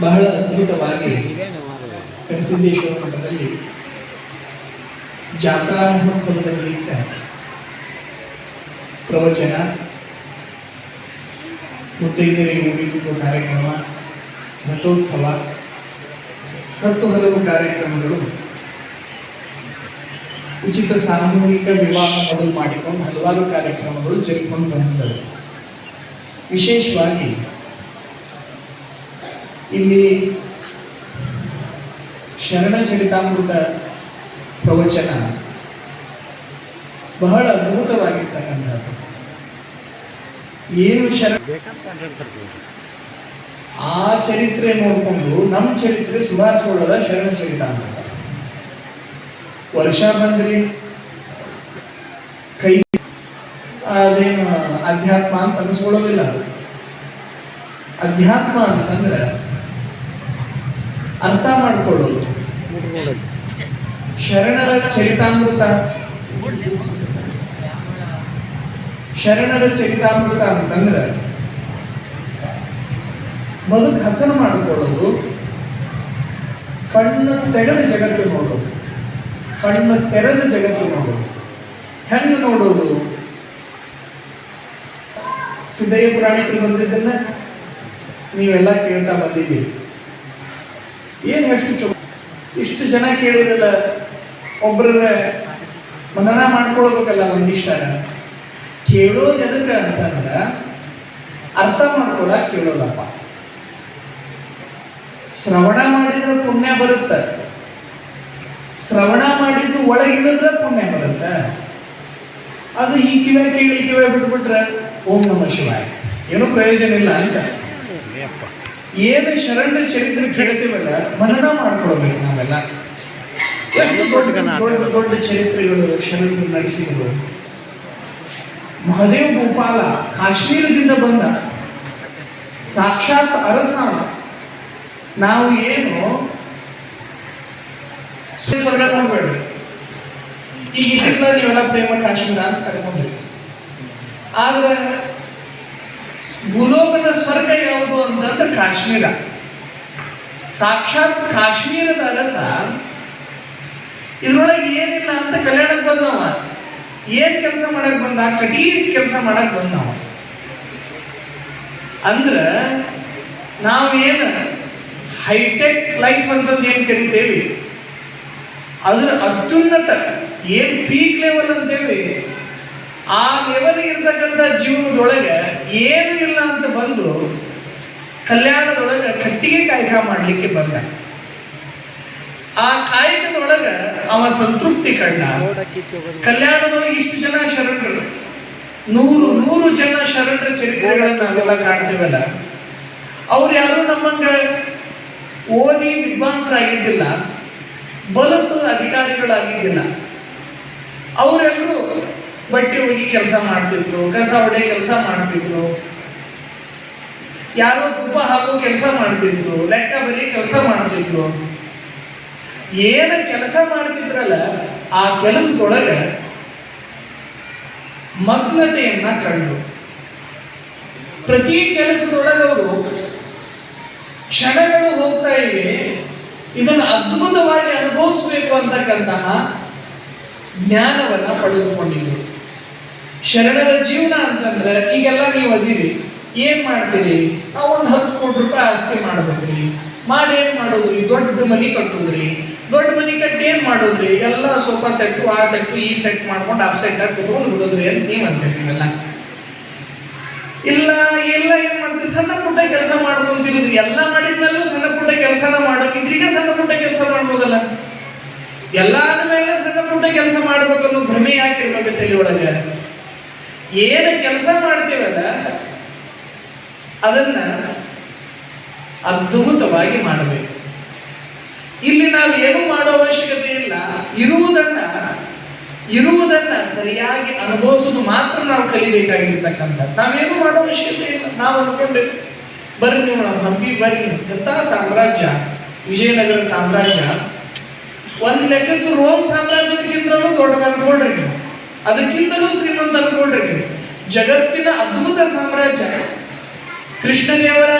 ಬಹಳ ಅದ್ಭುತವಾಗಿ ಕರಿಸಿದ್ದೇಶ್ವರ ಮಠದಲ್ಲಿ ಜಾತ್ರಾ ಮಹೋತ್ಸವದ ನಿಮಿತ್ತ ಪ್ರವಚನ ಮುತ್ತೈದರಿಗೆ ತುಂಬುವ ಕಾರ್ಯಕ್ರಮ, ರಥೋತ್ಸವ, ಹತ್ತು ಹಲವು ಕಾರ್ಯಕ್ರಮಗಳು ಉಚಿತ ಸಾಮೂಹಿಕ ವಿವಾಹ ಮೊದಲು ಮಾಡಿಕೊಂಡು ಹಲವಾರು ಕಾರ್ಯಕ್ರಮಗಳು ಜರುಗಿಕೊಂಡು ಬಂದಿದ್ದವು ವಿಶೇಷವಾಗಿ ಇಲ್ಲಿ ಶರಣ ಚರಿತಾಮೃತ ಪ್ರವಚನ ಬಹಳ ಅದ್ಭುತವಾಗಿರ್ತಕ್ಕಂಥದ್ದು. ಏನು ಶರಣ ಆ ಚರಿತ್ರೆ ನೋಡಿಕೊಂಡು ನಮ್ಮ ಚರಿತ್ರೆ ಸುಧಾರಿಸೋಳದ ಶರಣ ಚರಿತಾಮೃತ. ವರ್ಷ ಬಂದ್ರಿ ಕೈ ಅದೇನು ಅಧ್ಯಾತ್ಮ ಅಂತ ಅನಿಸ್ಕೊಳ್ಳೋದಿಲ್ಲ. ಅಧ್ಯಾತ್ಮ ಅಂತಂದ್ರೆ ಅರ್ಥ ಮಾಡ್ಕೊಳ್ಳೋದು. ಶರಣರ ಚರಿತಾಮೃತ. ಶರಣರ ಚರಿತಾಮೃತ ಅಂತಂದ್ರೆ ಬದುಕು ಹಸನು ಮಾಡಿಕೊಳ್ಳೋದು, ಕಣ್ಣು ತೆಗೆದ ಜಗತ್ತು ನೋಡೋದು, ಕಣ್ಣು ತೆರೆದ ಜಗತ್ತು ನೋಡೋದು. ಹೆಂಗೆ ನೋಡೋದು? ಸಿದ್ದಯ್ಯ ಪುರಾಣಿಕರು ಬಂದಿದ್ದನ್ನ ನೀವೆಲ್ಲ ಕೇಳ್ತಾ ಬಂದಿದ್ದೀರಿ. ಏನು ಎಷ್ಟು ಚಲೋ ಇಷ್ಟು ಜನ ಕೇಳಿರಲ್ಲ ಒಬ್ಬರ ಮನನ ಮಾಡ್ಕೊಳ್ಬೇಕಲ್ಲ ಒಂದಿಷ್ಟ ಕೇಳೋದು ಎದಕ್ಕೆ ಅಂತಂದ್ರೆ, ಅರ್ಥ ಮಾಡ್ಕೊಳಕ್ ಕೇಳೋದಪ್ಪ. ಶ್ರವಣ ಮಾಡಿದ್ರೆ ಪುಣ್ಯ ಬರುತ್ತೆ. ಶ್ರವಣ ಮಾಡಿದ್ದು ಒಳಗಿಳಿದ್ರೆ ಪುಣ್ಯ ಬರುತ್ತೆ. ಅದು ಈ ಕಿವೆ ಕೇಳಿ ಈ ಕಿವೆ ಬಿಟ್ಬಿಟ್ರೆ ಓಂ ನಮ ಶಿವಾಯ. ಏನೂ ಪ್ರಯೋಜನ ಇಲ್ಲ ಅಂತ. ಏನು ಶರಣ ಚರಿತ್ರೆ ಕೇಳ್ತೀವಲ್ಲ ಮನನ ಮಾಡ್ಕೊಳ್ಬೇಕು ನಾವೆಲ್ಲ. ಎಷ್ಟು ದೊಡ್ಡ ದೊಡ್ಡ ದೊಡ್ಡ ಚರಿತ್ರೆಗಳು ಶರಣರು ನಡೆಸಿದರು. ಮಹದೇವ್ ಗೋಪಾಲ ಕಾಶ್ಮೀರದಿಂದ ಬಂದ. ಸಾಕ್ಷಾತ್ ಅರಸ ನಾವು ಏನು ನೋಡ್ಬೇಡ್ರಿ. ಈಗ ಇಲ್ಲಿಂದ ನೀವೆಲ್ಲ ಪ್ರೇಮ ಕಾಶ್ಮೀರ ಅಂತ ಕರ್ಕೊಂಡ್ರಿ. ಆದ್ರೆ ಭೂಲೋಕದ ಸ್ವರ್ಗ ಯಾವುದು ಅಂತಂದ್ರೆ ಕಾಶ್ಮೀರ. ಸಾಕ್ಷಾತ್ ಕಾಶ್ಮೀರದ ಅರಸ ಇದ್ರೊಳಗೆ ಏನಿಲ್ಲ ಅಂತ ಕಲ್ಯಾಣಕ್ಕೆ ಬಂದವ. ಏನ್ ಕೆಲಸ ಮಾಡಕ್ ಬಂದ? ಕಠಿಣ ಕೆಲಸ ಮಾಡಕ್ ಬಂದವ. ಅಂದ್ರ ನಾವೇನು ಹೈಟೆಕ್ ಲೈಫ್ ಅಂತಂದು ಏನ್ ಕರಿತೇವಿ? ಅದ್ರ ಅತ್ಯುನ್ನತ ಏನ್ ಪೀಕ್ ಲೆವೆಲ್ ಅಂತೇವಿ ಆ ಲೆವೆಲ್ ಇರ್ತಕ್ಕಂಥ ಜೀವನದೊಳಗೆ ಏನು ಇಲ್ಲ ಅಂತ ಬಂದು ಕಲ್ಯಾಣದೊಳಗೆ ಕಟ್ಟಿಗೆ ಕಾಯಕ ಮಾಡಲಿಕ್ಕೆ ಬಂದ. ಆ ಕಾಯಕದೊಳಗ ಅವ ಸಂತೃಪ್ತಿ ಕಂಡ. ಕಲ್ಯಾಣದೊಳಗೆ ಇಷ್ಟು ಜನ ಶರಣರು. ನೂರು ನೂರು ಜನ ಶರಣರ ಚರಿತ್ರೆಗಳನ್ನ ನಾವೆಲ್ಲ ಕಾಣ್ತೀವಲ್ಲ. ಅವ್ರು ಯಾರು ನಮ್ಮಂಗ ಓದಿ ವಿದ್ವಾಂಸರಾಗಿದ್ದಿಲ್ಲ ಬಲತ್ತು ಅಧಿಕಾರಿಗಳಾಗಿದ್ದಿಲ್ಲ. ಅವರೆಲ್ಲರೂ ಬಟ್ಟೆ ಹೋಗಿ ಕೆಲಸ ಮಾಡ್ತಿದ್ರು, ಕಸ ಹೊಡೆ ಕೆಲಸ ಮಾಡ್ತಿದ್ರು. ಯಾರೋ ತುಪ್ಪ ಹಾಕೋ ಕೆಲಸ ಮಾಡ್ತಿದ್ರು, ಲೆಕ್ಕ ಬರೀ ಕೆಲಸ ಮಾಡ್ತಿದ್ರು. ಏನು ಕೆಲಸ ಮಾಡ್ತಿದ್ರಲ್ಲ, ಆ ಕೆಲಸದೊಳಗೆ ಮಗ್ನತೆಯನ್ನ ಕಂಡು ಪ್ರತಿ ಕೆಲಸದೊಳಗೆ ಅವರು ಕ್ಷಣಗಳು ಹೋಗ್ತಾ ಇವೆ, ಇದನ್ನು ಅದ್ಭುತವಾಗಿ ಅನುಭವಿಸಬೇಕು ಅಂತಕ್ಕಂತಹ ಜ್ಞಾನವನ್ನ ಪಡೆದುಕೊಂಡಿದ್ರು. ಶರಣರ ಜೀವನ ಅಂತಂದ್ರೆ, ಈಗೆಲ್ಲ ನೀವು ಅದೀರಿ. ಏನ್ ಮಾಡ್ತೀರಿ? ನಾವು ಒಂದು ಹತ್ತು ಕೋಟಿ ರೂಪಾಯಿ ಆಸ್ತಿ ಮಾಡ್ಬೇಕ್ರಿ. ಮಾಡಿ ಏನ್ ಮಾಡೋದ್ರಿ? ದೊಡ್ಡ ಮನಿ ಕಟ್ಟೋದ್ರಿ. ದೊಡ್ಡ ಮನಿ ಕಟ್ಟಿ ಏನ್ ಮಾಡೋದ್ರಿ? ಎಲ್ಲ ಸೋಫಾ ಸೆಟ್ ಆ ಸೆಟ್ ಈ ಸೆಟ್ ಮಾಡ್ಕೊಂಡು ಆ ಸೆಟ್ ಆಗಿ ಕುತ್ಕೊಂಡು ಬಿಡೋದ್ರಿ ಅಂತ ನೀವ್ ಅಂತೀರಿ ನೀವೆಲ್ಲ. ಇಲ್ಲ ಎಲ್ಲ ಏನ್ ಮಾಡ್ತೀರಿ? ಸಣ್ಣ ಪುಟ್ಟ ಕೆಲಸ ಮಾಡ್ಕೊಂತಿರೋದ್ರಿ. ಎಲ್ಲ ಮಾಡಿದ್ಮೇಲೂ ಸಣ್ಣ ಪುಟ್ಟ ಕೆಲಸನ ಮಾಡೋಕಿದ್ರಿ ಈಗ ಸಣ್ಣ ಪುಟ್ಟ ಕೆಲಸ ಮಾಡ್ಬೋದಲ್ಲ. ಎಲ್ಲ ಆದ್ಮೇಲೆ ಸಣ್ಣ ಪುಟ್ಟ ಕೆಲಸ ಮಾಡ್ಬೇಕನ್ನೋ ಭ್ರಮೆ ಯಾಕಿರ್ಬೇಕು ತಲೆ ಒಳಗೆ? ಏನು ಕೆಲಸ ಮಾಡ್ತೀವಲ್ಲ ಅದನ್ನ ಅದ್ಭುತವಾಗಿ ಮಾಡಬೇಕು. ಇಲ್ಲಿ ನಾವು ಏನು ಮಾಡೋ ಅವಶ್ಯಕತೆ ಇಲ್ಲ. ಇರುವುದನ್ನ ಇರುವುದನ್ನ ಸರಿಯಾಗಿ ಅನುಭವಿಸೋದು ಮಾತ್ರ ನಾವು ಕಲಿಬೇಕಾಗಿರ್ತಕ್ಕಂಥ ನಾವೇನು ಮಾಡೋ ಅವಶ್ಯಕತೆ ಇಲ್ಲ. ನಾವು ಅನ್ಕೊಂಡೇವೆ ಬರ್ರಿ ನೀವು ನಮ್ಮ ಹಂಪಿ, ಬರ್ರಿ ಎಂಥ ಸಾಮ್ರಾಜ್ಯ, ವಿಜಯನಗರ ಸಾಮ್ರಾಜ್ಯ, ಒಂದು ಲೆಕ್ಕದ ರೋಮ್ ಸಾಮ್ರಾಜ್ಯದಕ್ಕಿಂತಲೂ ದೊಡ್ಡದ ಅನ್ಕೊಳ್ರಿ ನೀವು. ಅದಕ್ಕಿಂತಲೂ ಶ್ರೀಮಂತ ಅನ್ಕೊಳ್ರಿ ನೀವು. ಜಗತ್ತಿನ ಅದ್ಭುತ ಸಾಮ್ರಾಜ್ಯ. ಕೃಷ್ಣದೇವರ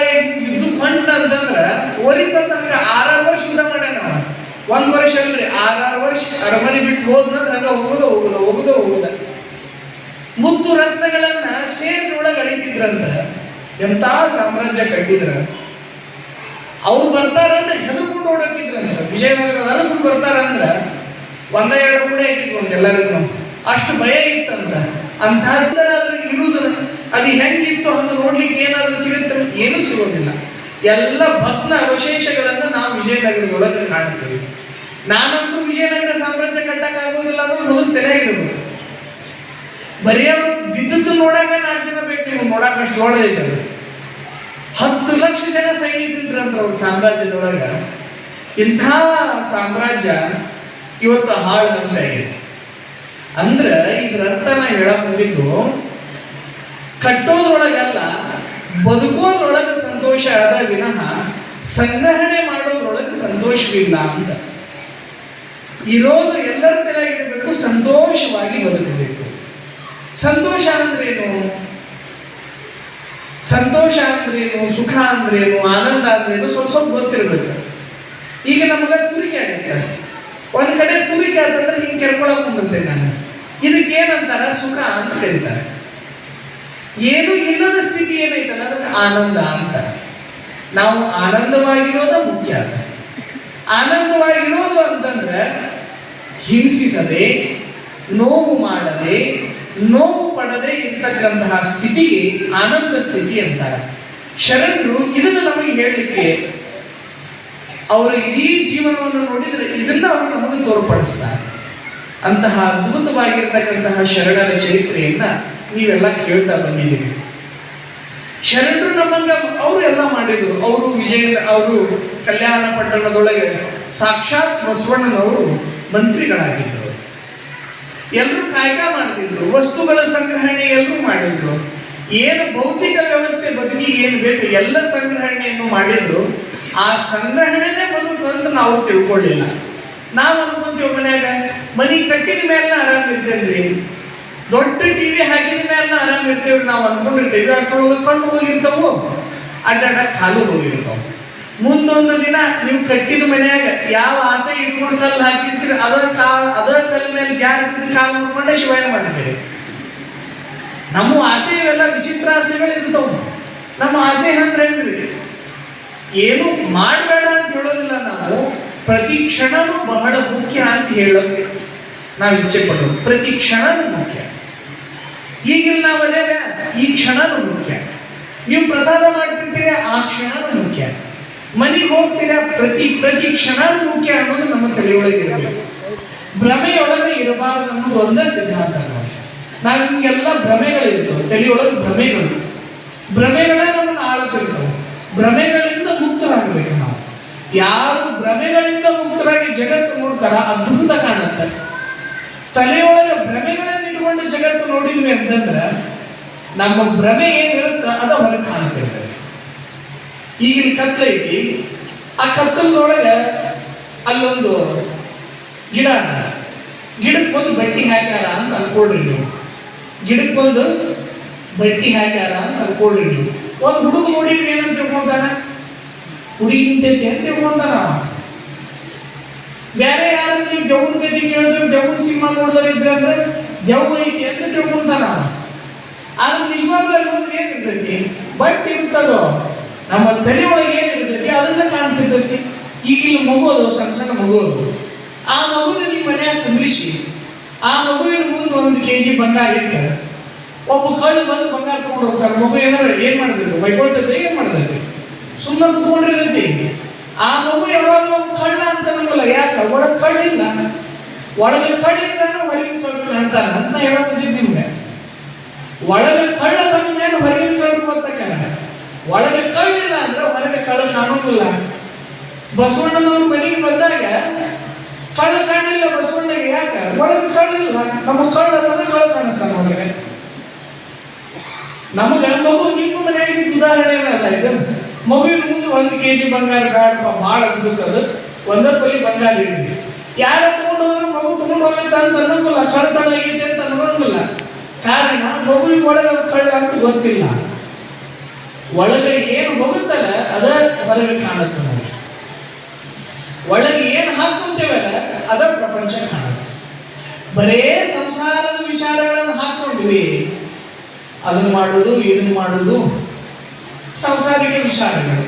ಯುದ್ಧ ಫಂಡ್ ಅಂತಂದ್ರೆ ಒರಿಸ ನಮ್ಗೆ ಆರಾರು ವರ್ಷ ಯುದ್ಧ ಮಾಡ್ಯಾನ ಒಂದು ವರ್ಷ ಅಲ್ರಿ ಆರಾರು ವರ್ಷ ಅರಮನೆ ಬಿಟ್ಟು ಹೋದ್ರೆ ಹಂಗ ಹೋಗುದ ಹೋಗುದ ಹೋಗುದ ಹೋಗುದ. ಮುತ್ತು ರತ್ನಗಳನ್ನ ಶೇರ್ನೊಳಗೆ ಅಳಿತಿದ್ರಂತ. ಎಂತ ಸಾಮ್ರಾಜ್ಯ ಕಟ್ಟಿದ್ರ. ಅವ್ರು ಬರ್ತಾರಂದ್ರೆ ಹೆದರ್ಕೊಂಡು ಓಡೋಕಿದ್ರಂತ ವಿಜಯನಗರ ಅರಸು ಬರ್ತಾರಂದ್ರ ಒಂದ ಎರಡು ಕೂಡ ಇಟ್ಟಿದ್ವಂತ ಎಲ್ಲರಿಗೂ ಅಷ್ಟು ಭಯ ಇತ್ತಂತ. ಅಂತ ಇರುದ್ರ ಅದು ಹೆಂಗಿತ್ತು ಅಂತ ನೋಡ್ಲಿಕ್ಕೆ ಏನಾದ್ರೂ ಸಿಗುತ್ತೆ ಏನೂ ಸಿಗೋದಿಲ್ಲ. ಎಲ್ಲ ಭಗ್ನ ಅವಶೇಷಗಳನ್ನು ನಾವು ವಿಜಯನಗರದೊಳಗೆ ಕಾಣ್ತೀವಿ. ನಾನಂತೂ ವಿಜಯನಗರ ಸಾಮ್ರಾಜ್ಯ ಕಟ್ಟಕ್ಕೆ ಆಗೋದಿಲ್ಲ ಅನ್ನೋದು ನೋಡ್ತೇನೆ ಇರ್ಬೋದು. ಬರೀ ಅವ್ರು ಬಿದ್ದದ್ದು ನೋಡಾಕ ನಾಲ್ಕು ದಿನ ಬೇಕು, ನೀವು ನೋಡಾಕ ಅಷ್ಟು ಅದು. ಹತ್ತು ಲಕ್ಷ ಜನ ಸೈನಿಕರಿದ್ರಂತ ಅವ್ರ ಸಾಮ್ರಾಜ್ಯದೊಳಗ. ಇಂಥ ಸಾಮ್ರಾಜ್ಯ ಇವತ್ತು ಹಾಳು ಹಂಗಾಗಿದೆ ಅಂದ್ರೆ ಇದ್ರ ಅರ್ಥ ನಾ ಹೇಳಕ್ ಬಂದಿದ್ದು ಕಟ್ಟೋದ್ರೊಳಗಲ್ಲ ಬದುಕೋದ್ರೊಳಗೆ ಸಂತೋಷ ಆದ ವಿನಃ ಸಂಗ್ರಹಣೆ ಮಾಡೋದ್ರೊಳಗೆ ಸಂತೋಷವಿಲ್ಲ ಅಂತ. ಇರೋದು ಎಲ್ಲರ ತೆರೆಯಾಗಿರ್ಬೇಕು ಸಂತೋಷವಾಗಿ ಬದುಕಬೇಕು. ಸಂತೋಷ ಅಂದ್ರೇನು? ಸಂತೋಷ ಅಂದ್ರೇನು? ಸುಖ ಅಂದ್ರೇನು? ಆನಂದ ಅಂದ್ರೇನು? ಸ್ವಲ್ಪ ಸ್ವಲ್ಪ ಗೊತ್ತಿರಬೇಕು. ಈಗ ನಮ್ಗೆ ತುರಿಕೆ ಆಗುತ್ತೆ. ಒಂದ್ ಕಡೆ ತುರಿಕೆ ಆತಂದ್ರೆ ಹಿಂಗೆ ಕೆರ್ಕೊಳಕ್ ಮುಂದಂತೆ ನಾನು. ಇದಕ್ಕೇನಂತಾರ? ಸುಖ ಅಂತ ಕರೀತಾರೆ. ಏನು ಇಲ್ಲದ ಸ್ಥಿತಿ ಏನೈತಲ್ಲ, ಅದಕ್ಕೆ ಆನಂದ ಅಂತ. ನಾವು ಆನಂದವಾಗಿರೋದ ಮುಖ್ಯ ಆನಂದವಾಗಿರೋದು ಅಂತಂದ್ರೆ, ಹಿಂಸಿಸದೆ, ನೋವು ಮಾಡದೆ, ನೋವು ಪಡದೆ ಇರ್ತಕ್ಕಂತಹ ಸ್ಥಿತಿಗೆ ಆನಂದ ಸ್ಥಿತಿ ಅಂತಾರೆ. ಶರಣರು ಇದನ್ನು ನಮಗೆ ಹೇಳಲಿಕ್ಕೆ ಅವರ ಇಡೀ ಜೀವನವನ್ನು ನೋಡಿದರೆ ಇದನ್ನ ಅವರು ನಮಗೆ ತೋರ್ಪಡಿಸ್ತಾರೆ. ಅಂತಹ ಅದ್ಭುತವಾಗಿರ್ತಕ್ಕಂತಹ ಶರಣರ ಚರಿತ್ರೆಯನ್ನ ನೀವೆಲ್ಲ ಕೇಳ್ತಾ ಬಂದಿದ್ದೀವಿ ಶರಣರು ನಮ್ಮಂಗ ಅವರು ಎಲ್ಲ ಮಾಡಿದ್ರು. ಅವರು ವಿಜಯ ಅವರು ಕಲ್ಯಾಣ ಪಟ್ಟಣದೊಳಗೆ ಸಾಕ್ಷಾತ್ ಬಸವಣ್ಣನವರು ಮಂತ್ರಿಗಳಾಗಿದ್ದರು ಎಲ್ಲರೂ ಕಾಯ್ಕ ಮಾಡ್ತಿದ್ರು. ವಸ್ತುಗಳ ಸಂಗ್ರಹಣೆ ಎಲ್ಲರೂ ಮಾಡಿದ್ರು. ಏನು ಭೌತಿಕ ವ್ಯವಸ್ಥೆ ಬದುಕಿಗೆ ಏನು ಬೇಕು ಎಲ್ಲ ಸಂಗ್ರಹಣೆಯನ್ನು ಮಾಡಿದ್ರು. ಆ ಸಂಗ್ರಹಣೆನೇ ಬದುಕು ಅಂತ ನಾವು ತಿಳ್ಕೊಳ್ಳಿಲ್ಲ. ನಾವು ಅನ್ಕೊಂತೀವಿ ಮನ್ಯಾಗ, ಮನಿ ಕಟ್ಟಿದ ಮೇಲೆ ಆರಾಮ್ ಇರ್ತೇನ್ರಿ ದೊಡ್ಡ ಟಿವಿ ಹಾಕಿದ ಮೇಲೆ ಆರಾಮ್ ಇರ್ತೇವೆ, ನಾವು ಅನ್ಕೊಂಡಿರ್ತೇವೆ. ಅಷ್ಟೊಳಗೆ ಕಣ್ಣು ಹೋಗಿರ್ತಾವು ಅಡ್ಡಾಡ ಕಾಲು ಹೋಗಿರ್ತಾವ. ಮುಂದೊಂದು ದಿನ ನೀವು ಕಟ್ಟಿದ ಮನ್ಯಾಗ ಯಾವ ಆಸೆ ಇಟ್ಕೊಂಡು ಕಲ್ಲು ಹಾಕಿರ್ತೀರಿ ಅದರ ಕಾ ಅದರ ಕಲ್ಲು ಮೇಲೆ ಜಾರಿದ್ದ ಕಾಲು ನೋಡ್ಕೊಂಡೆ ಶಿವಾಯ ಮಾಡಿದ್ದೀರಿ. ನಮ್ಮ ಆಸೆ ಇವೆಲ್ಲ ವಿಚಿತ್ರ ಆಸೆಗಳು ಇರ್ತಾವ. ನಮ್ಮ ಆಸೆ ಏನಂದ್ರೆ ಹೇಳ್ರಿ ಏನು ಮಾಡಬೇಡ ಅಂತ ಹೇಳೋದಿಲ್ಲ ನಾವು, ಪ್ರತಿ ಕ್ಷಣನೂ ಬಹಳ ಮುಖ್ಯ ಅಂತ ಹೇಳೋಕೆ ನಾವು ಇಚ್ಛೆ ಪಡೋದು. ಪ್ರತಿ ಕ್ಷಣನೂ ಮುಖ್ಯ. ಈಗಿಲ್ಲ ನಾವು ಅದೇ ಈ ಕ್ಷಣನೂ ಮುಖ್ಯ. ನೀವು ಪ್ರಸಾದ ಮಾಡ್ತಿರ್ತೀರ, ಆ ಕ್ಷಣನೂ ಮುಖ್ಯ. ಮನೆಗೆ ಹೋಗ್ತೀರ, ಪ್ರತಿ ಪ್ರತಿ ಕ್ಷಣನೂ ಮುಖ್ಯ ಅನ್ನೋದು ನಮ್ಮ ತಲೆಯೊಳಗೆ ಇರಬೇಕು. ಭ್ರಮೆಯೊಳಗೆ ಇರಬಾರ್ದು ಅನ್ನೋದು ಒಂದೇ ಸಿದ್ಧಾಂತ ನಾವು ನಿಮ್ಗೆಲ್ಲ ಭ್ರಮೆಗಳಿರ್ತವೆ, ತಲೆಯೊಳಗೆ ಭ್ರಮೆಗಳು. ಭ್ರಮೆಗಳೇ ನಮ್ಮನ್ನು ಆಳುತ್ತಿರ್ತವೆ ಭ್ರಮೆಗಳಿಂದ ಮುಕ್ತರಾಗಬೇಕು ನಾವು. ಯಾರು ಭ್ರಮೆಗಳಿಂದ ಮುಕ್ತರಾಗಿ ಜಗತ್ತು ನೋಡ್ತಾರ, ಅದ್ಭುತ ಕಾಣುತ್ತೆ. ತಲೆಯೊಳಗೆ ಭ್ರಮೆಗಳನ್ನ ಇಟ್ಟುಕೊಂಡು ಜಗತ್ತು ನೋಡಿದ್ವಿ ಅಂತಂದ್ರೆ ನಮ್ಮ ಭ್ರಮೆ ಏನಿರುತ್ತ ಅದ ಹೊರಗೆ ಕಾಣ್ತಿರ್ತೈತಿ ಈಗಿನ ಕತ್ಲೆ ಐತಿ. ಆ ಕತ್ತಲದೊಳಗೆ ಅಲ್ಲೊಂದು ಗಿಡ ಗಿಡಕ್ಕೆ ಒಂದು ಬಟ್ಟಿ ಹಾಕ್ಯಾರ ಅಂತ ಅನ್ಕೊಳ್ರಿ ನೀವು. ಗಿಡಕ್ಕೆ ಒಂದು ಬಟ್ಟಿ ಹಾಕ್ಯಾರ ಅಂತ ಅನ್ಕೊಳ್ರಿ ನೀವು. ಒಂದು ಹುಡುಗ ನೋಡಿದ್ರೆ ಏನಂತ ತಿಳ್ಕೊಂತಾನ? ಹುಡುಗಿ ನಿಂತೈತಿ ಅಂತ ತಿಳ್ಕೊಂತಾನ. ಬೇರೆ ಯಾರು ನೀವು ದೆವ್ವನ ಗತಿ ಕೇಳಿದ್ರು ದೆವ್ವನ ಸಿನಿಮಾ ನೋಡಿದ್ರೆ ಇದ್ರೆ ಅಂದ್ರೆ ದೆವ್ವ ಐತಿ ಅಂತ ತಿಳ್ಕೊಂತಾನ. ಆದ್ರೆ ನಿಜವಾಗ್ಲೂ ಹೋದ್ರೆ ಏನಿರ್ತೈತಿ? ಬಟ್ ಇರ್ತದೋ? ನಮ್ಮ ತಲೆ ಒಳಗೆ ಏನಿರ್ತೈತಿ? ಅದನ್ನ ಕಾಣ್ತಿರ್ತೈತಿ. ಈಗ ಇಲ್ಲಿ ಮಗು ಅದು, ಸಣ್ಣ ಸಣ್ಣ ಮಗು ಅದು. ಆ ಮಗುನ ನಿಮ್ಮ ಮನೆಯಾಗ ಕುಂದ್ರಿಸಿ. ಆ ಮಗುವಿನ ಮುಂದೆ ಒಂದು ಕೆ ಜಿ ಬಂಗಾರ ಇಟ್ಟು. ಒಬ್ಬ ಕಳ್ಳು ಬಂದು ಬಂಗಾರ ತಗೊಂಡು ಹೋಗ್ತಾರೆ ಮಗು ಏನಾರ ಏನ್ ಮಾಡ್ತೈತಿ? ಬೈಕೊಳ್ತೈತೆ ಏನ್ ಮಾಡ್ತೈತಿ? ಸುಮ್ಮನೆ ಕುತ್ಕೊಂಡಿರ್ತೈತಿ. ಆ ಮಗು ಯಾವಾಗ ಕಳ್ಳ ಅಂತ ನಮಗಲ್ಲ ಯಾಕೆ? ಒಳಗೆ ಕಳ್ಳಿಲ್ಲ. ಒಳಗೆ ಕಳ್ಳಿದ್ದಾನ ಹೊರಗಿನ ಕಳ್ಳ ಅಂತ ನನ್ನ ಬಂದಿದ್ದು ನಿಮ್ಗೆ. ಒಳಗೆ ಕಳ್ಳ ಬಂದ ಮೇಲೆ ಹೊರಗಿನ ಕಳ್ಳು ಒಳಗೆ ಕಳ್ಳಿಲ್ಲ ಅಂದ್ರೆ ಹೊರಗೆ ಕಳ್ಳ ಕಾಣೋದಿಲ್ಲ ಬಸವಣ್ಣನವ್ರ ಮನೆಗೆ ಬಂದಾಗ ಕಳ್ಳ ಕಾಣಲಿಲ್ಲ ಬಸವಣ್ಣಗೆ, ಯಾಕೆ? ಒಳಗೆ ಕಳ್ಳಿಲ್ಲ. ನಮ್ಮ ಕಳ್ಳ ಅಂದ್ರೆ ಕಳ್ಳ ಕಾಣಿಸ್ತಾನ ಒಳಗೆ. ನಮ್ಗೆ ಮಗು ನಿಮ್ಮ ಮನೆಯಾಗಿದ್ದ ಉದಾಹರಣೆ ಅಲ್ಲ ಇದು. ಮಗುವಿನ ಮುಂದೆ ಒಂದು ಕೆ ಜಿ ಬಂಗಾರ ಬೇಡಪ್ಪ ಭಾಳ ಅನ್ಸುತ್ತೆ ಅದು. ಒಂದೇ ತೊಲಿ ಬಂಗಾರ ಇಡ್ರಿ ಯಾರ ತಗೊಂಡು ಹೋದ್ರೆ ಮಗು ತಗೊಂಡು ಹೋಗುತ್ತೆ ಅಂತ ಅನ್ನೋಂಗಿಲ್ಲ ಕಳ್ತನ ಆಗೈತೆ ಅಂತ ಅನ್ನೋಂಗಿಲ್ಲ ಕಾರಣ ಮಗುವಿಗೆ ಒಳಗೆ ಕಳ್ಳ ಅಂತ ಗೊತ್ತಿಲ್ಲ. ಒಳಗೆ ಏನು ಹೋಗುತ್ತಲ್ಲ, ಅದ ಹೊರಗೆ ಕಾಣುತ್ತೆ ನಮಗೆ. ಒಳಗೆ ಏನು ಹಾಕೊಂತೇವಲ್ಲ ಅದ ಪ್ರಪಂಚ ಕಾಣುತ್ತೆ. ಬರೇ ಸಂಸಾರದ ವಿಚಾರಗಳನ್ನು ಹಾಕೊಂಡಿವಿ ಅದನ್ನು ಮಾಡೋದು, ಇದನ್ನು ಮಾಡೋದು. ಸಂಸಾರಿಕ ವಿಚಾರಗಳು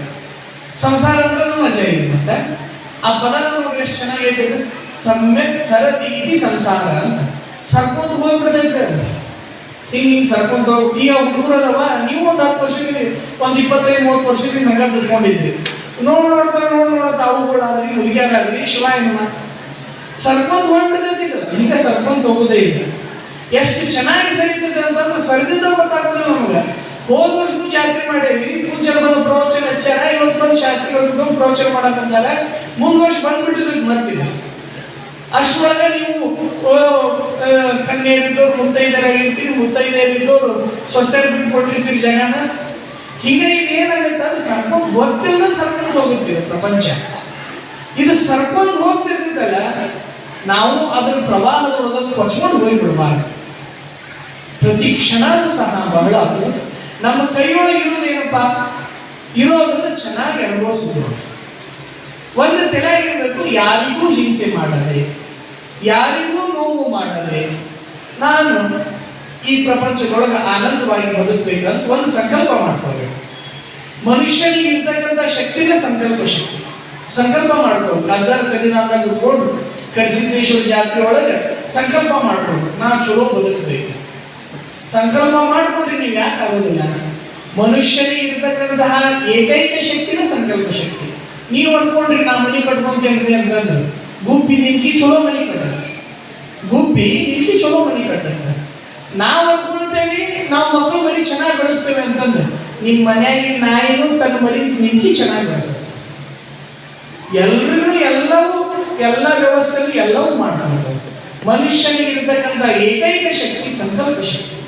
ಸಂಸಾರ ಅಂದ್ರೆ ಮಜಾ ಇದೆ ಮತ್ತೆ ಆ ಪದ ನಮ್ಗೆ ಎಷ್ಟು ಚೆನ್ನಾಗೈತೆ ಸಮ್ಯ ಸಮ್ಯಕ್ ಸರದಿ ಇತಿ ಸಂಸಾರ ಅಂತ. ಸರ್ಕೊಂತ ಹೋಗ್ಬಿಡ್ತೈತೆ ಹಿಂಗೆ ಹಿಂಗೆ ಸರ್ಕೊಂತ ಹೋಗಿ ಈಗ ದೂರ ಅದಾವ. ನೀವು ಒಂದು ಹತ್ತು ವರ್ಷದಿಂದ, ಒಂದು ಇಪ್ಪತ್ತೈದು, ಮೂವತ್ತು ವರ್ಷದಿಂದ ಹಂಗ ಬಿಟ್ಕೊಂಡಿದ್ರಿ ನೋಡ್ ನೋಡ್ತಾ ನೋಡ್ ನೋಡ್ತಾ ಅವುಗಳಾದ್ರಿ ಶಿವ ಏನು ಸರ್ಕೊಂತ ಹೋಗ್ಬಿಡ್ತೈತಿ ಇದು ಹಿಂಗೆ ಸರ್ಕೊಂತ ಹೋಗೋದೇ ಇದೆ ಎಷ್ಟು ಚೆನ್ನಾಗಿ ಸರಿತೈತೆ ಅಂತಂದ್ರೆ ಸರಿದಿದ್ದ ಗೊತ್ತಾಗೋದಿಲ್ಲ ನಮ್ಗೆ. ಹೋದ ವರ್ಷ ಜಾತ್ರೆ ಮಾಡೇವಿ ಪೂಜೆ ಬಂದು ಪ್ರವಚನ ಹಚ್ಚಾರ ಇವತ್ತು ಬಂದು ಶಾಸ್ತ್ರಿಗಳು ಬಂದು ಪ್ರವಚನ ಮಾಡಕ್ಕಂತಾರ ಮುಂದ್ ವರ್ಷ ಬಂದ್ಬಿಟ್ಟಿದ್ದು ಮತ್ತಿಲ್ಲ ಅಷ್ಟರೊಳಗೆ ನೀವು ಇರ್ತೀರಿ ಮುತ್ತೈದರಾಗಿರ್ತೀರಿ ಮುತ್ತೈದೆಯರಿದ್ದವ್ರು ಸ್ವಸ್ಥರು ಬಿಟ್ಕೊಟ್ಟಿರ್ತೀರಿ ಜಗನ. ಹಿಂಗೆ ಇದು ಏನಾಗುತ್ತೆ ಅಂದ್ರೆ ಸರ್ಪ ಗೊತ್ತಿಲ್ಲ ಸರ್ಕೊಂಡು ಹೋಗುತ್ತಿದೆ ಪ್ರಪಂಚ. ಇದು ಸರ್ಕೊಂಡು ಹೋಗ್ತಿರ್ತೈತಲ್ಲ, ನಾವು ಅದರ ಪ್ರವಾಹದೊಳಗೆ ಕೊಚ್ಕೊಂಡು ಹೋಗ್ಬಿಡ್ಬಾರ್ದು. ಪ್ರತಿ ಕ್ಷಣನೂ ಸಹ ಬಹಳ ಅದ್ಭುತ. ನಮ್ಮ ಕೈಯೊಳಗೆ ಏನಪ್ಪಾ ಇರೋದನ್ನ ಚೆನ್ನಾಗಿ ಅನುಭವಿಸ್ಬೋದು. ಒಂದು ತಲೆ ಇರಬೇಕು, ಯಾರಿಗೂ ಹಿಂಸೆ ಮಾಡದೆ, ಯಾರಿಗೂ ನೋವು ಮಾಡದೆ. ನಾನು ಈ ಪ್ರಪಂಚದೊಳಗೆ ಆನಂದವಾಗಿ ಬದುಕಬೇಕಂತ ಒಂದು ಸಂಕಲ್ಪ ಮಾಡ್ಕೋಬೇಕು ಮನುಷ್ಯನಿಗೆ ಇರ್ತಕ್ಕಂಥ ಶಕ್ತಿನೇ ಸಂಕಲ್ಪ ಶಕ್ತಿ. ಸಂಕಲ್ಪ ಮಾಡ್ಕೋಬೇಕು ಅಜ್ಜಾರ ಸನ್ನಿಧಾನದಾಗ ಉಳ್ಕೊಂಡು ಕರಿಸಿದ್ದೇಶ್ವರ ಜಾತ್ರೆ ಒಳಗೆ ಸಂಕಲ್ಪ ಮಾಡ್ಕೊಳ್ಬೇಕು. ನಾನು ಚಲೋ ಬದುಕಬೇಕು. ಸಂಕಲ್ಪ ಮಾಡಿಕೊಂಡ್ರೆ ನೀವು, ಯಾಕೆ ಆಗೋದಿಲ್ಲ? ಮನುಷ್ಯನಿಗೆ ಇರ್ತಕ್ಕಂತಹ ಏಕೈಕ ಶಕ್ತಿನ ಸಂಕಲ್ಪ ಶಕ್ತಿ. ನೀವು ಅನ್ಕೊಂಡ್ರಿ, ನಾ ಮನೆ ಕಟ್ಕೊಂತೇನ್ರಿ ಅಂತಂದ್ರೆ. ಗುಬ್ಬಿ ನಿಮ್ಗೆ ಚಲೋ ಮನೆ ಕಟ್ಟತ್ತೆ. ಗುಬ್ಬಿ ನಿಮ್ಗೆ ಚಲೋ ಮನೆ ಕಟ್ಟತ್ತೆ. ನಾವು ಅನ್ಕೊಳ್ತೇವೆ ನಾವು ಮಕ್ಕಳು ಮರಿ ಚೆನ್ನಾಗಿ ಬೆಳೆಸ್ತೇವೆ ಅಂತಂದ್ರೆ. ನಿಮ್ಮ ಮನ್ಯಾಗಿನ ನಾಯಿನೂ ತನ್ನ ಮರಿ ನಿಮ್ಕಿ ಚೆನ್ನಾಗಿ ಬೆಳೆಸ್ತದೆ. ಎಲ್ರಿಗೂ ಎಲ್ಲವೂ, ಎಲ್ಲ ವ್ಯವಸ್ಥೆಯಲ್ಲಿ ಎಲ್ಲವೂ ಮಾಡ್ಬೋದು ಮನುಷ್ಯನಿಗೆ ಇರ್ತಕ್ಕಂಥ ಏಕೈಕ ಶಕ್ತಿ, ಸಂಕಲ್ಪ ಶಕ್ತಿ.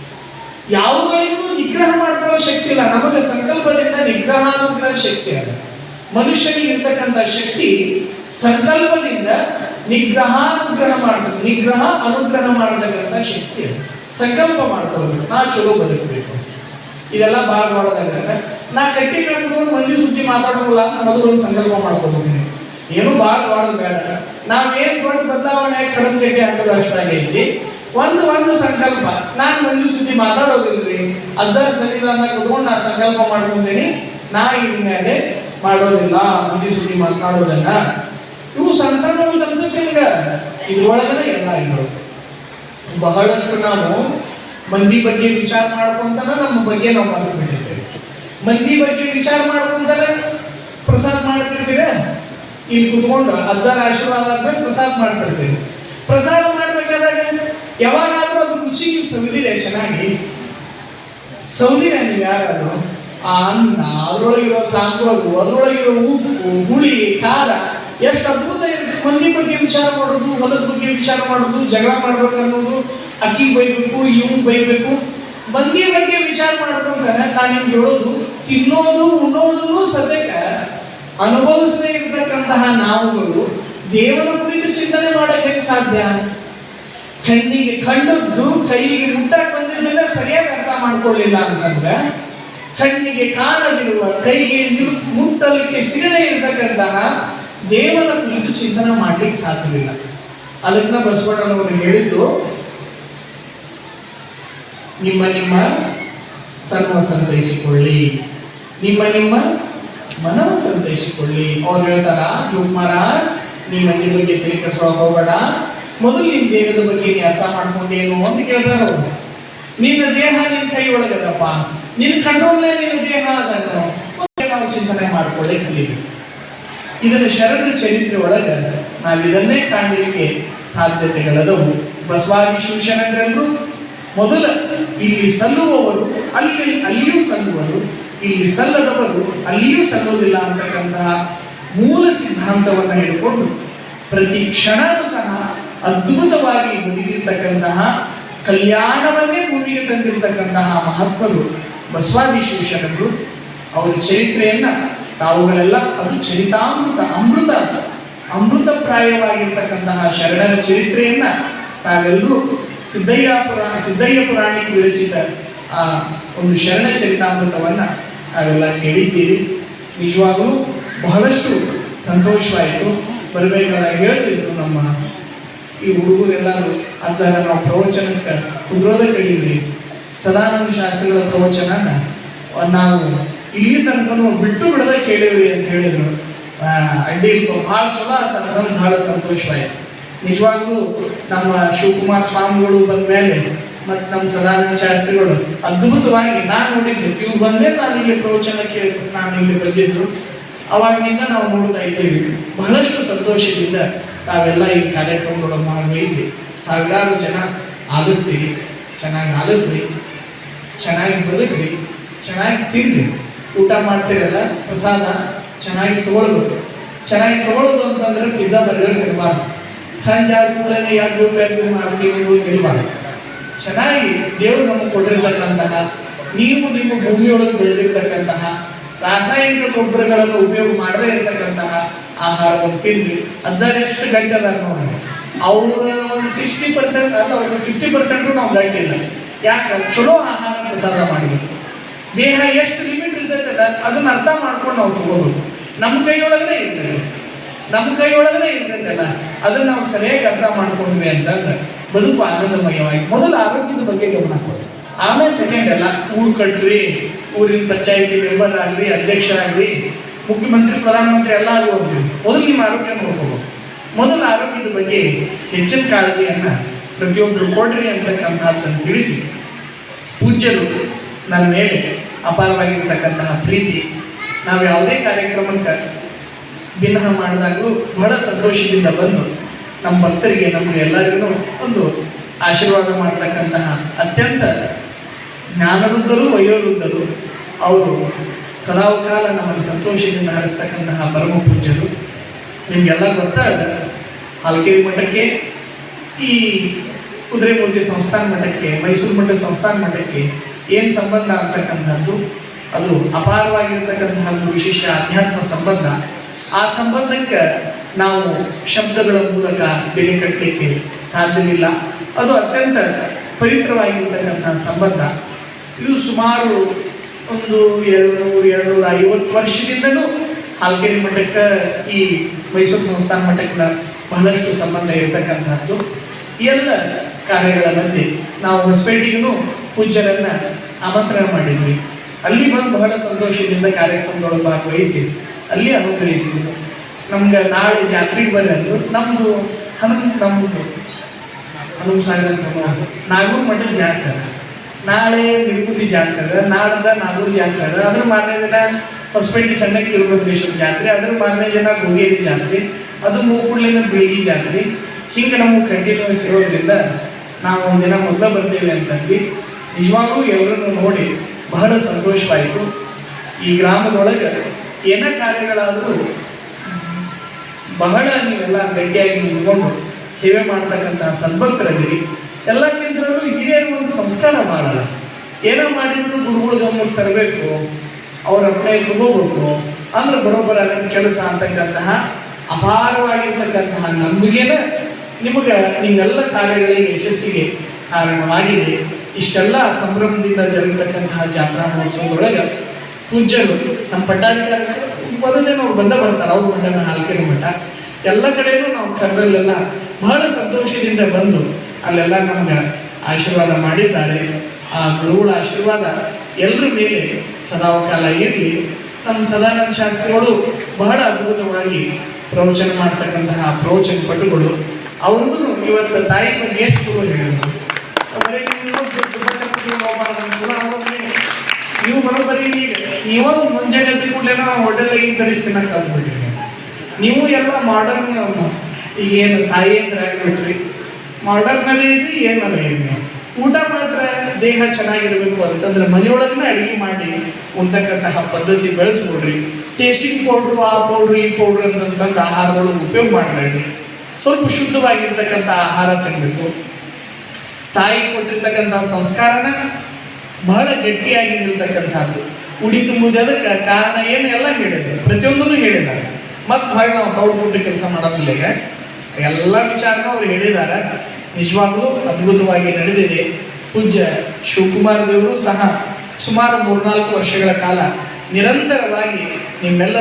ಯಾವುಗಳಿಗೂ ನಿಗ್ರಹ ಮಾಡ್ಕೊಳ್ಳೋ ಶಕ್ತಿ ಇಲ್ಲ. ನಮಗೆ ಸಂಕಲ್ಪದಿಂದ ನಿಗ್ರಹ ಅನುಗ್ರಹ ಶಕ್ತಿ ಅದ. ಮನುಷ್ಯನಿಗೆ ಇರ್ತಕ್ಕಂಥ ಶಕ್ತಿ ಸಂಕಲ್ಪದಿಂದ ನಿಗ್ರಹ ಅನುಗ್ರಹ ಮಾಡ್ಬೇಕು ನಿಗ್ರಹ, ಅನುಗ್ರಹ ಮಾಡತಕ್ಕಂಥ ಶಕ್ತಿ ಅದು. ಸಂಕಲ್ಪ ಮಾಡ್ಕೊಳ್ಬೇಕು. ನಾ ಚಲೋ ಬದುಕಬೇಕು. ಇದೆಲ್ಲ ಭಾಳ ಮಾಡೋದಾಗ ನಾ ಕಟ್ಟಿ ಕೂತ್ಕೊಂಡು ಮಂದಿ ಸುದ್ದಿ ಮಾತಾಡೋಲ್ಲ ಮೊದಲು ಒಂದು ಸಂಕಲ್ಪ ಮಾಡ್ಕೋಬೇಕು ಏನು ಭಾಳ ಮಾಡೋದು ಬೇಡ. ನಾವೇನು ದೊಡ್ಡ ಬದಲಾವಣೆ ಕಡದ ಕಟ್ಟಿ ಹಾಕೋದು ಅಷ್ಟಾಗೈತಿ ಒಂದು ಒಂದು ಸಂಕಲ್ಪ. ನಾನು ಮಂದಿ ಸುದ್ದಿ ಮಾತಾಡೋದಿಲ್ರಿ. ಅಜ್ಜರ ಸನ್ನಿಧಾನ ಕುತ್ಕೊಂಡು ನಾ ಸಂಕಲ್ಪ ಮಾಡ್ಕೊಂತೀನಿ. ನಾ ಇನ್ ಮೇಲೆ ಮಾಡೋದಿಲ್ಲ. ಮಂದಿ ಸುದ್ದಿ ಮಾತಾಡೋದನ್ನ. ಇವು ಸಣ್ಣ ಸಣ್ಣ ಒಂದು ಅನ್ಸುತ್ತೆ ಈಗ ಇದ್ರೊಳಗನೆ ಎಲ್ಲ ಇರೋದು. ಬಹಳಷ್ಟು ನಾವು ಮಂದಿ ಬಗ್ಗೆ ವಿಚಾರ ಮಾಡ್ಕೊಂತನ ನಮ್ಮ ಬಗ್ಗೆ ನಾವು ಮರೆತು ಮಂದಿ ಬಗ್ಗೆ ವಿಚಾರ ಮಾಡ್ಕೊಂತಾನೆ ಪ್ರಸಾದ ಮಾಡ್ತಿರ್ತೀರ? ಇಲ್ಲಿ ಕುತ್ಕೊಂಡು ಅಜ್ಜರ ಆಶೀರ್ವಾದ ಆದ್ಮೇಲೆ ಪ್ರಸಾದ ಮಾಡ್ತಿರ್ತೀವಿ. ಪ್ರಸಾದ ಮಾಡ್ಬೇಕಾದಾಗ ಯಾವಾಗಾದ್ರೂ ಅದು ರುಚಿ ನೀವು ಸವಿದಿರೆ ಚೆನ್ನಾಗಿ. ಸೌದಿರ ನೀವು ಯಾರಾದ್ರೂ? ಆ ಅನ್ನ, ಅದರೊಳಗಿರೋ ಸಾಂಬಾರು, ಅದರೊಳಗಿರೋ ಉಪ್ಪು, ಹುಳಿ, ಖಾರ, ಎಷ್ಟು ಅದ್ಭುತ ಇರುತ್ತೆ. ಮಂದಿ ಬಗ್ಗೆ ವಿಚಾರ ಮಾಡೋದು, ಹೊಲದ ಬಗ್ಗೆ ವಿಚಾರ ಮಾಡೋದು, ಜಗಳ ಮಾಡ್ಬೇಕು ಅನ್ನೋದು, ಅಕ್ಕಿ ಬೈಬೇಕು, ಇವನ್ ಬೈಬೇಕು. ಮಂದಿ ಬಗ್ಗೆ ವಿಚಾರ ಮಾಡ್ಕೊಂಡ್ರೆ ನಾನು ನಿಮ್ಗೆ ಹೇಳೋದು, ತಿನ್ನೋದು, ಉಣ್ಣೋದು ಸದ್ಯಕ್ಕೆ ಅನುಭವಿಸದೇ ಇರ್ತಕ್ಕಂತಹ ನಾವುಗಳು ದೇವರ ಕುರಿತು ಚಿಂತನೆ ಮಾಡಕ್ಕೆ ಸಾಧ್ಯ? ಕಣ್ಣಿಗೆ ಕಂಡದ್ದು ಕೈಗೆ ಮುಟ್ಟಕ್ಕೆ ಬಂದಿದ್ದೆಲ್ಲ ಸರಿಯಾಗಿ ಅರ್ಥ ಮಾಡ್ಕೊಳ್ಳಿಲ್ಲ ಅಂತಂದ್ರೆ, ಕಣ್ಣಿಗೆ ಕಾಣದಿರುವ ಕೈಗೆ ಮುಟ್ಟಲಿಕ್ಕೆ ಸಿಗದೇ ಇರತಕ್ಕಂತಹ ದೇವರ ಕುರಿತು ಚಿಂತನೆ ಮಾಡ್ಲಿಕ್ಕೆ ಸಾಧ್ಯವಿಲ್ಲ. ಅದನ್ನ ಬಸವಣ್ಣನವರು ಹೇಳಿದ್ದು, ನಿಮ್ಮ ನಿಮ್ಮ ತನ್ವ ಸಂತೈಸಿಕೊಳ್ಳಿ. ನಿಮ್ಮ ನಿಮ್ಮ ಮನವ ಸಂತೈಸಿಕೊಳ್ಳಿ. ಅವ್ರು ಹೇಳ್ತಾರ ಜೋಗ್ಮಾರ ನಿಮ್ಮ ಮನೆ ಬಗ್ಗೆ ಕೆಡ್ಸೋಕೆ ಹೋಗ್ಬೇಡ ಮೊದಲು ನಿನ್ನ ದೇಹದ ಬಗ್ಗೆ ನೀ ಅರ್ಥ ಮಾಡ್ಕೊಂಡೇನು ಅಂತ ಕೇಳ್ತಾರ ನಿನ್ನ ದೇಹ ನಿನ್ನ ಕೈ ಒಳಗದಪ್ಪ. ನಿನ್ನ ಕಂಟ್ರೋಲ್ನೇ ನಿನ್ನ ದೇಹ ಅದನ್ನು ನಾವು ಚಿಂತನೆ ಮಾಡ್ಕೊಳ್ಳಿ ಕಲಿಬೇಕು ಇದನ್ನು ಶರಣ ಚರಿತ್ರೆ ಒಳಗೆ ನಾವು ಇದನ್ನೇ ಕಾಣಲಿಕ್ಕೆ ಸಾಧ್ಯತೆಗಳದವು. ಬಸವಾದಿ ಶಿವಶರಣರೆಲ್ಲರೂ ಮೊದಲ ಇಲ್ಲಿ ಸಲ್ಲುವವರು, ಅಲ್ಲಿ ಅಲ್ಲಿಯೂ ಸಲ್ಲುವರು, ಇಲ್ಲಿ ಸಲ್ಲದವರು ಅಲ್ಲಿಯೂ ಸಲ್ಲೋದಿಲ್ಲ ಅಂತಕ್ಕಂತಹ ಮೂಲ ಸಿದ್ಧಾಂತವನ್ನು ಹಿಡ್ಕೊಂಡು ಪ್ರತಿ ಕ್ಷಣವೂ ಸಹ ಅದ್ಭುತವಾಗಿ ಬದುಕಿರ್ತಕ್ಕಂತಹ, ಕಲ್ಯಾಣವನ್ನೇ ಭೂಮಿಗೆ ತಂದಿರತಕ್ಕಂತಹ ಮಹಾತ್ಮರು ಬಸವಾದಿ ಶಿವಶರಣರು, ಅವರ ಚರಿತ್ರೆಯನ್ನ ತಾವುಗಳೆಲ್ಲ ಅದು ಚರಿತಾಮೃತ, ಅಮೃತ ಅಮೃತ ಅಮೃತಪ್ರಾಯವಾಗಿರ್ತಕ್ಕಂತಹ ಶರಣರ ಚರಿತ್ರೆಯನ್ನ ತಾವೆಲ್ಲರೂ ಸಿದ್ದಯ್ಯ ಪುರಾಣ, ಸಿದ್ದಯ್ಯ ಪುರಾಣಿಕ ವಿರಚಿತ ಆ ಒಂದು ಶರಣ ಚರಿತಾಮೃತವನ್ನ ತಾವೆಲ್ಲ ಕೇಳಿದ್ದೀರಿ. ನಿಜವಾಗಲೂ ಬಹಳಷ್ಟು ಸಂತೋಷವಾಯಿತು. ಬರಬೇಕಾದಾಗ ಹೇಳ್ತಿದ್ರು ನಮ್ಮ ಈ ಹುಡುಗರೆಲ್ಲರೂ ಅಜ್ಜಾರ ನಾವು ಪ್ರವಚನಕ್ಕೆ ಕುದ್ರೋದ ಕಡಿದ್ರಿ ಸದಾನಂದ ಶಾಸ್ತ್ರಿಗಳ ಪ್ರವಚನನ ನಾವು ಇಲ್ಲಿ ತನಕನೂ ಬಿಟ್ಟು ಬಿಡದ ಕೇಳಿವಿ ಅಂತ ಹೇಳಿದ್ರು. ಅಡ್ಡಿ ಭಾಳ ಚಲೋ ಅಂತ ನನಗೆ ಭಾಳ ಸಂತೋಷವಾಯ್ತು ನಿಜವಾಗ್ಲೂ ನಮ್ಮ ಶಿವಕುಮಾರ್ ಸ್ವಾಮಿಗಳು ಬಂದ ಮೇಲೆ ಮತ್ತು ನಮ್ಮ ಸದಾನಂದ ಶಾಸ್ತ್ರಿಗಳು ಅದ್ಭುತವಾಗಿ ನಾನು ನೋಡಿದ್ದು, ಇವ್ರು ಬಂದೇ ನಾನು ಇಲ್ಲಿ ಪ್ರವಚನಕ್ಕೆ ನಾನು ಇಲ್ಲಿ ಬಂದಿದ್ರು ಅವಾಗಿನಿಂದ ನಾವು ನೋಡ್ತಾ ಇದ್ದೀವಿ. ಬಹಳಷ್ಟು ಸಂತೋಷದಿಂದ ತಾವೆಲ್ಲ ಈ ಕಾರ್ಯಕ್ರಮಗಳು ಭಾಗವಹಿಸಿ ಸಾವಿರಾರು ಜನ ಆಲಿಸ್ತೀರಿ, ಚೆನ್ನಾಗಿ ಆಲಿಸ್ರಿ, ಚೆನ್ನಾಗಿ ಬದುಕ್ರಿ, ಚೆನ್ನಾಗಿ ತಿನ್ರಿ. ಊಟ ಮಾಡ್ತೀರಲ್ಲ, ಪ್ರಸಾದ ಚೆನ್ನಾಗಿ ತೊಗೊಳ್ಬೇಕು. ಚೆನ್ನಾಗಿ ತಗೊಳ್ಳೋದು ಅಂತಂದ್ರೆ ಪಿಜ್ಜಾ, ಬರ್ಗರ್ ತಿನ್ನಬಾರ್ದು ಸಂಜೆ ಆದ ಕೂಡಲೇ ಯಾಕೆ ಉಪಯೋಗ ಮಾಡಿ ತಿನ್ನಬಾರ್ದು ಚೆನ್ನಾಗಿ ದೇವರು ನಮಗೆ ಕೊಟ್ಟಿರ್ತಕ್ಕಂತಹ, ನೀವು ನಿಮ್ಮ ಭೂಮಿಯೊಳಗೆ ಬೆಳೆದಿರ್ತಕ್ಕಂತಹ ರಾಸಾಯನಿಕ ಗೊಬ್ಬರಗಳನ್ನು ಉಪಯೋಗ ಮಾಡದೇ ಇರತಕ್ಕಂತಹ ಆಹಾರವನ್ನು ತಿನ್ರಿ ಅಜ್ಜಾರು ಎಷ್ಟು ಗಂಟೆ ಅದಾರ ನೋಡಿ. ಅವ್ರ ಒಂದು ಸಿಕ್ಸ್ಟಿ ಪರ್ಸೆಂಟ್ ಅಲ್ಲ ಒಂದು ಫಿಫ್ಟಿ ಪರ್ಸೆಂಟು ನಾವು ಗಂಟೆ ಇಲ್ಲ. ಯಾಕೆ? ಚಲೋ ಆಹಾರ ಪ್ರಸಾರ ಮಾಡಬೇಕು ದೇಹ ಎಷ್ಟು ಲಿಮಿಟ್ ಇರ್ತೈತಲ್ಲ, ಅದನ್ನ ಅರ್ಥ ಮಾಡ್ಕೊಂಡು ನಾವು ತಗೋಬೇಕು ನಮ್ಮ ಕೈಯೊಳಗನೆ ಇರ್ತದೆ. ನಮ್ಮ ಕೈಯೊಳಗನೆ ಇರ್ತೈತಲ್ಲ, ಅದನ್ನ ನಾವು ಸರಿಯಾಗಿ ಅರ್ಥ ಮಾಡ್ಕೊಂಡ್ವಿ ಅಂತಂದ್ರೆ ಬದುಕು ಆನಂದಮಯವಾಗಿ, ಮೊದಲು ಆರೋಗ್ಯದ ಬಗ್ಗೆ ಗಮನ ಕೊಡಿ. ಆಮೇಲೆ ಸೆಕೆಂಡ್ ಅಲ್ಲ ಊರು ಕಟ್ರಿ, ಊರಿನ ಪಂಚಾಯಿತಿ ಮೆಂಬರ್ ಆಗಲಿ, ಅಧ್ಯಕ್ಷರಾಗಲಿ ಮುಖ್ಯಮಂತ್ರಿ, ಪ್ರಧಾನಮಂತ್ರಿ ಎಲ್ಲ ಅಂತೀವಿ ಮೊದಲು ನಿಮ್ಮ ಆರೋಗ್ಯ ನೋಡ್ಕೋಬೇಕು. ಮೊದಲು ಆರೋಗ್ಯದ ಬಗ್ಗೆ ಹೆಚ್ಚಿನ ಕಾಳಜಿಯನ್ನು ಪ್ರತಿಯೊಬ್ಬರು ಕೊಡ್ರಿ ಅಂತಕ್ಕಂಥದ್ದನ್ನು ತಿಳಿಸಿ. ಪೂಜ್ಯರು ನನ್ನ ಮೇಲೆ ಅಪಾರವಾಗಿರ್ತಕ್ಕಂತಹ ಪ್ರೀತಿ. ನಾವು ಯಾವುದೇ ಕಾರ್ಯಕ್ರಮಕ್ಕೆ ವಿನಃ ಮಾಡಿದಾಗಲೂ ಬಹಳ ಸಂತೋಷದಿಂದ ಬಂದು ನಮ್ಮ ಭಕ್ತರಿಗೆ, ನಮಗೆ ಎಲ್ಲರಿಗೂ ಒಂದು ಆಶೀರ್ವಾದ ಮಾಡ್ತಕ್ಕಂತಹ ಅತ್ಯಂತ ಜ್ಞಾನವೃದ್ಧರು, ವಯೋವೃದ್ಧರು ಅವರು. ಸದಾವಕಾಲ ನಮ್ಮನ್ನು ಸಂತೋಷದಿಂದ ಹರಿಸ್ತಕ್ಕಂತಹ ಪರಮ ಪೂಜ್ಯರು. ನಿಮಗೆಲ್ಲ ಗೊತ್ತಾ ಇದೆ ಹಾಲ್ಕೇರಿ ಮಠಕ್ಕೆ, ಈ ಕುದುರೆಮೂರ್ತಿ ಸಂಸ್ಥಾನ ಮಠಕ್ಕೆ, ಮೈಸೂರು ಮಠ ಸಂಸ್ಥಾನ ಮಠಕ್ಕೆ ಏನು ಸಂಬಂಧ ಅಂತಕ್ಕಂಥದ್ದು ಅದು ಅಪಾರವಾಗಿರ್ತಕ್ಕಂತಹ ಒಂದು ವಿಶೇಷ ಆಧ್ಯಾತ್ಮ ಸಂಬಂಧ. ಆ ಸಂಬಂಧಕ್ಕೆ ನಾವು ಶಬ್ದಗಳ ಮೂಲಕ ಬೆಲೆ ಕಟ್ಟಲಿಕ್ಕೆ ಸಾಧ್ಯವಿಲ್ಲ. ಅದು ಅತ್ಯಂತ ಪವಿತ್ರವಾಗಿರ್ತಕ್ಕಂತಹ ಸಂಬಂಧ. ಇದು ಸುಮಾರು ಒಂದು ಎರಡು ನೂರು ಎರಡು ನೂರ ಐವತ್ತು ವರ್ಷದಿಂದಲೂ ಹಾಲ್ಕೇರಿ ಮಠಕ್ಕೆ ಈ ಮೈಸೂರು ಸಂಸ್ಥಾನ ಮಠಕ್ಕೆ ಬಹಳಷ್ಟು ಸಂಬಂಧ ಇರತಕ್ಕಂಥದ್ದು ಎಲ್ಲ ಕಾರ್ಯಗಳ ಮಧ್ಯೆ ನಾವು ಹೊಸಪೇಟೆಗೂ ಪೂಜ್ಯರನ್ನ ಆಮಂತ್ರಣ ಮಾಡಿದ್ವಿ. ಅಲ್ಲಿ ಬಂದು ಬಹಳ ಸಂತೋಷದಿಂದ ಕಾರ್ಯಕ್ರಮದೊಳಗೆ ಭಾಗವಹಿಸಿ, ಅಲ್ಲಿ ಅನುಗ್ರಹಿಸಿದ್ರು ನಮ್ಗೆ ನಾಳೆ ಜಾತ್ರೆಗೆ ಬರ್ರಿ ಅಂದ್ರು ನಮ್ಮದು ಹನುಮ ನಮ್ಮದು ಹನುಮ ಸಾಗರ ನಾಗೂರ್ ಮಠದ ಜಾತ್ರೆ. ನಾಳೆ ತಿರುಪತಿ ಜಾತ್ರೆ ಅದ, ನಾಡ್ದ ನಾಲ್ಕು ಜಾತ್ರೆ ಅದ. ಅದ್ರ ಮಾರನೇ ದಿನ ಹೊಸಪೇಟೆ ಸಣ್ಣ ವೀರಭದ್ರೇಶ್ವರ ಜಾತ್ರೆ, ಅದ್ರ ಮಾರನೇ ದಿನ ಗೋಗೇರಿ ಜಾತ್ರೆ, ಅದು ಮೂಕುಡ್ಲಿನ ಬಿಳಿಗಿ ಜಾತ್ರೆ. ಹಿಂಗೆ ನಮಗೆ ಕಂಟಿನ್ಯೂಸ್ ಇರೋದ್ರಿಂದ ನಾವು ಒಂದಿನ ಮೊದಲ ಬರ್ತೇವೆ ಅಂತಂದ್ವಿ. ನಿಜವಾಗ್ಲೂ ಎಲ್ಲರನ್ನು ನೋಡಿ ಬಹಳ ಸಂತೋಷವಾಯಿತು. ಈ ಗ್ರಾಮದೊಳಗೆ ಏನ ಕಾರ್ಯಗಳಾದರೂ ಬಹಳ ನೀವೆಲ್ಲ ಗಟ್ಟಿಯಾಗಿ ನಿಂತ್ಕೊಂಡು ಸೇವೆ ಮಾಡ್ತಕ್ಕಂತಹ ಸದ್ಭಕ್ತರದಿರಿ ಎಲ್ಲಕ್ಕಿಂತಲೂ ಹಿರಿಯರು ಒಂದು ಸಂಸ್ಕಾರ ಮಾಡಲ್ಲ. ಏನೋ ಮಾಡಿದ್ರು ಗುರುಗಳು ಗಮನಕ್ಕೆ ತರಬೇಕು, ಅವ್ರ ಅಪ್ಪಣೆ ತಗೋಬೇಕು, ಅಂದ್ರೆ ಬರೋಬ್ಬರ ಆಗತ್ತೆ ಕೆಲಸ ಅಂತಕ್ಕಂತಹ ಅಪಾರವಾಗಿರ್ತಕ್ಕಂತಹ ನಂಬಿಕೆನ ನಿಮಗೆ ನಿಮ್ಮೆಲ್ಲ ಕಾರ್ಯಗಳಿಗೆ ಯಶಸ್ಸಿಗೆ ಕಾರಣವಾಗಿದೆ. ಇಷ್ಟೆಲ್ಲ ಸಂಭ್ರಮದಿಂದ ಜರುಗತಕ್ಕಂತಹ ಜಾತ್ರಾ ಮಹೋತ್ಸವದೊಳಗೆ ಪೂಜ್ಯರು, ನಮ್ಮ ಪಟ್ಟಾಧಿಕಾರಿಗಳು ಬರೋದೇನೋ ಅವ್ರು ಬಂದ ಬರ್ತಾರೆ, ಅವ್ರು ಬಂದ ಹಾಲ್ಕೆರೆ ಮಠ. ಎಲ್ಲ ಕಡೆನೂ ನಾವು ಕರೆದಲ್ಲೆಲ್ಲ ಬಹಳ ಸಂತೋಷದಿಂದ ಬಂದು ಅಲ್ಲೆಲ್ಲ ನಮ್ಗೆ ಆಶೀರ್ವಾದ ಮಾಡಿದ್ದಾರೆ. ಆ ಗುರುಗಳ ಆಶೀರ್ವಾದ ಎಲ್ಲರ ಮೇಲೆ ಸದಾವಕಾಲ ಇರಲಿ. ನಮ್ಮ ಸದಾನಂದ ಶಾಸ್ತ್ರಿಗಳು ಬಹಳ ಅದ್ಭುತವಾಗಿ ಪ್ರವಚನ ಮಾಡ್ತಕ್ಕಂತಹ ಪ್ರವಚನ ಪಟುಗಳು. ಅವ್ರಿಗೂ ಇವತ್ತು ತಾಯಿ ಬಗ್ಗೆ ಎಷ್ಟು ಚಲೋ ಹೇಳಿದ್ರು. ನೀವು ನೀವು ಬರೋಬ್ಬರಿ ಈಗ ನೀವು ಮುಂಜಾನೆ ಎದ್ದ ಕೂಡಲೇ ಹೋಟೆಲ್ನಾಗಿನ ತರಿಸ್ತೀನ ಕಲ್ತ್ಬಿಟ್ರಿ. ನೀವು ಎಲ್ಲ ಮಾಡರ್ನ್ ಈಗ ಏನು ತಾಯಿ ಅಂದ್ರೆ ಆಗ್ಬಿಟ್ರಿ. ಮಾಡರ್ನರೇ ಇರಲಿ ಏನಾರ ಇರಲಿ. ಊಟ ಮಾತ್ರ ದೇಹ ಚೆನ್ನಾಗಿರಬೇಕು ಅಂತಂದ್ರೆ ಮನೆಯೊಳಗನ್ನ ಅಡಿಗೆ ಮಾಡಿ ಉಂತಕ್ಕಂತಹ ಪದ್ಧತಿ ಬೆಳೆಸ್ಕೊಡ್ರಿ ಟೇಸ್ಟಿಂಗ್ ಪೌಡ್ರು ಆ ಪೌಡ್ರು ಈ ಪೌಡ್ರು ಅಂತಂತಂದು ಆಹಾರದೊಳಗೆ ಉಪಯೋಗ ಮಾಡಬೇಡ್ರಿ. ಸ್ವಲ್ಪ ಶುದ್ಧವಾಗಿರ್ತಕ್ಕಂಥ ಆಹಾರ ತಿನ್ನಬೇಕು ತಾಯಿ ಕೊಟ್ಟಿರ್ತಕ್ಕಂಥ ಸಂಸ್ಕಾರನ ಬಹಳ ಗಟ್ಟಿಯಾಗಿ ನಿಲ್ತಕ್ಕಂಥದ್ದು. ಉಡಿ ತುಂಬುದು ಕಾರಣ ಏನು ಎಲ್ಲ ಹೇಳಿದ್ರು. ಪ್ರತಿಯೊಂದನ್ನು ಹೇಳಿದ್ದಾರೆ. ಮತ್ತೆ ಹೊಳೆ ನಾವು ತೌಡ್ಬಿಟ್ಟು ಕೆಲಸ ಮಾಡೋದಿಲ್ಲ ಈಗ. ಎಲ್ಲ ವಿಚಾರನ ಅವ್ರು ಹೇಳಿದ್ದಾರೆ. ನಿಜವಾಗ್ಲೂ ಅದ್ಭುತವಾಗಿ ನಡೆದಿದೆ. ಪೂಜ್ಯ ಶಿವಕುಮಾರ ದೇವರು ಸಹ ಸುಮಾರು ಮೂರ್ನಾಲ್ಕು ವರ್ಷಗಳ ಕಾಲ ನಿರಂತರವಾಗಿ ನಿಮ್ಮೆಲ್ಲರ